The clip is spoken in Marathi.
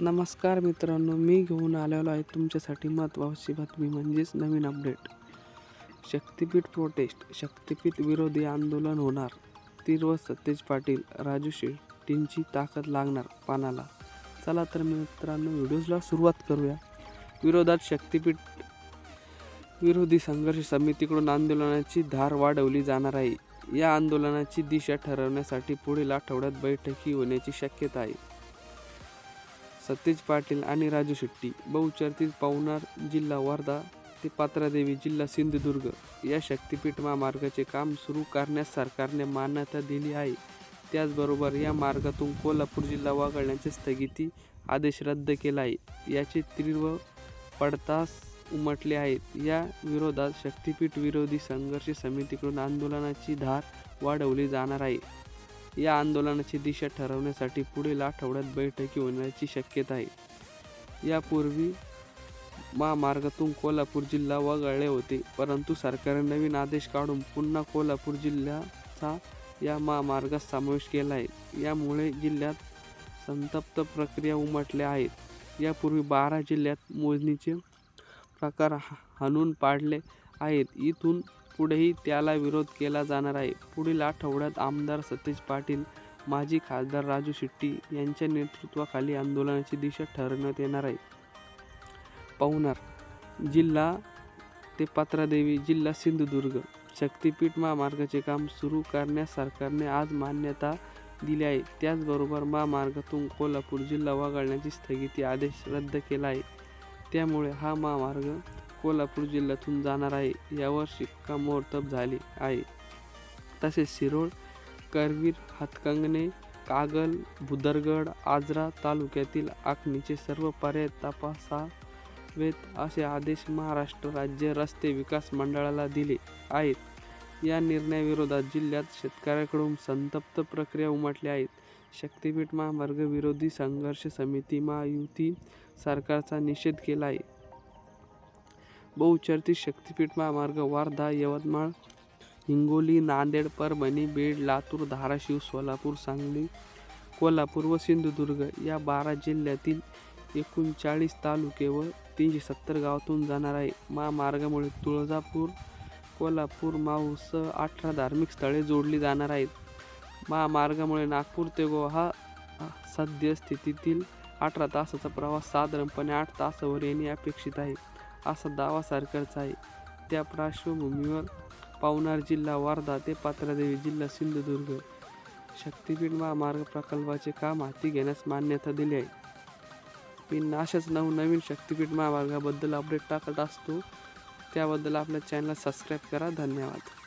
नमस्कार मित्रांनो मी घेऊन आलेलो आहे तुमच्यासाठी महत्त्वाची बातमी म्हणजेच नवीन अपडेट. शक्तिपीठ प्रोटेस्ट शक्तिपीठ विरोधी आंदोलन होणार. तीर सतेज पाटील राजू शेट्टींची ताकद लागणार पानाला. चला तर मित्रांनो व्हिडिओजला सुरुवात करूया. विरोधात शक्तिपीठ विरोधी संघर्ष समितीकडून आंदोलनाची धार वाढवली जाणार आहे. या आंदोलनाची दिशा ठरवण्यासाठी पुढील आठवड्यात बैठकी होण्याची शक्यता आहे. सतेज पाटील आणि राजू शेट्टी. बहुचर्चित पवनार जिल्हा वर्धा ते पात्रादेवी जिल्हा सिंधुदुर्ग. या शक्तिपीठ महामार्गाचे काम सुरू करण्यास सरकारने मान्यता दिली आहे. त्याचबरोबर या मार्गातून कोल्हापूर जिल्हा वगळण्याचे स्थगिती आदेश रद्द केला आहे. याचे तीव्र पडतास उमटले आहेत. या विरोधात शक्तिपीठ विरोधी संघर्ष समितीकडून आंदोलनाची धार वाढवली जाणार आहे. या आंदोलनाची दिशा ठरवण्यासाठी पुढील आठवड्यात बैठकी होण्याची शक्यता आहे. यापूर्वी महामार्गातून कोल्हापूर जिल्हा वगळले होते परंतु सरकारने नवीन आदेश काढून पुन्हा कोल्हापूर जिल्ह्याचा या महामार्गात समावेश केला आहे. यामुळे जिल्ह्यात संतप्त प्रक्रिया उमटल्या आहेत. यापूर्वी बारा जिल्ह्यात मोजणीचे प्रकार हा- हाणून पाडले आहेत. इथून पुढेही त्याला विरोध केला जाणार आहे. पुढील आठवड्यात आमदार सतेज पाटील माजी खासदार राजू शेट्टी यांच्या नेतृत्वाखाली आंदोलनाची दिशा ठरवण्यात येणार आहे. पवनार जिल्हा ते पात्रादेवी जिल्हा सिंधुदुर्ग शक्तिपीठ महामार्गाचे काम सुरू करण्यास सरकारने आज मान्यता दिली आहे. त्याचबरोबर महामार्गातून कोल्हापूर जिल्हा वगळण्याची स्थगिती आदेश रद्द केला आहे. त्यामुळे हा महामार्ग कोल्हापूर जिल्ह्यातून जाणार आहे. यावर शिक्कामोर्तब झाले आहे. तसेच शिरोळ करवीर हातकंगणे कागल भुदरगड आजरा तालुक्यातील आखणीचे सर्व पर्याय तपासावेत असे आदेश महाराष्ट्र राज्य रस्ते विकास मंडळाला दिले आहेत. या निर्णयाविरोधात जिल्ह्यात शेतकऱ्याकडून संतप्त प्रक्रिया उमटल्या आहेत. शक्तिपीठ महामार्ग विरोधी संघर्ष समिती महायुती सरकारचा निषेध केला आहे. बहुचर्चित शक्तिपीठ महामार्ग वर्धा यवतमाळ हिंगोली नांदेड परभणी बीड लातूर धाराशिव सोलापूर सांगली कोल्हापूर व सिंधुदुर्ग या बारा जिल्ह्यातील एकोणचाळीस तालुके व तीनशे सत्तर गावातून जाणार आहे महामार्गामुळे तुळजापूर कोल्हापूर माऊस अठरा धार्मिक स्थळे जोडली जाणार आहेत. महामार्गामुळे नागपूर ते गोवा हा सद्यस्थितीतील अठरा तासाचा प्रवास साधारणपणे आठ तासावर येणे अपेक्षित आहे. असा दावा सरकारचा आहे. त्या पार्श्वभूमीवर पवनार जिल्हा वर्धा ते पात्रादेवी जिल्हा सिंधुदुर्ग शक्तिपीठ महामार्ग प्रकल्पाचे काम हाती घेण्यास मान्यता दिली आहे. मी अशाच नवनवीन शक्तिपीठ महामार्गाबद्दल अपडेट टाकत असतो. त्याबद्दल आपल्या चॅनलला सबस्क्राईब करा. धन्यवाद.